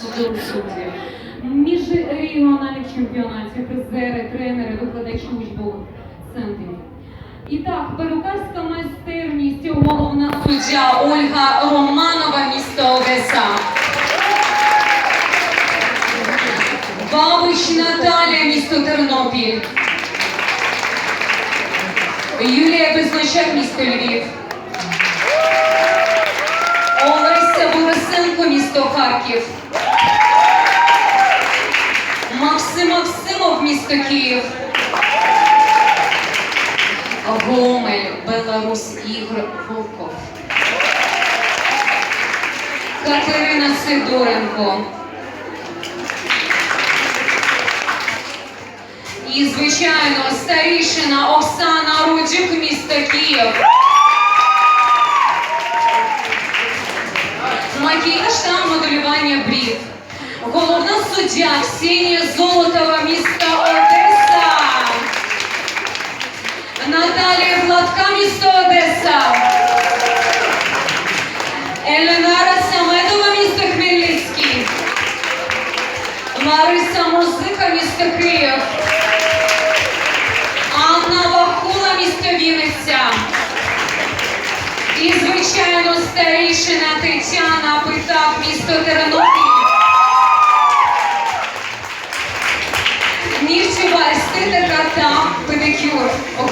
Судові судді. Міжрегіональних чемпіонатів, призери, тренери, викладачі учбових центрів. І так, перукарська майстерність головна суддя Ольга Романова, місто Одеса. Бабич Наталія, місто Тернопіль. Юлія Безночак, місто Львів. Олеся Борисенко, місто Харків. Максим Максимов, місто Київ. Гомель, Беларусь, Ігор Волков. Катерина Сидоренко. І, звичайно, старішина Оксана Рудюк, місто Київ. Макіяж та моделювання брів. Головна суддя Ксенія Золотова, місто Одеса. Наталія Гладка, місто Одеса. Еленара Самедова, місто Хмельницький. Лариса Музика, місто Київ. Анна Вахула, місто Вінниця. І, звичайно, старішина Тетяна Питак, місто Тернопіль. Нігтєва естетика та педикюр. Головна суддя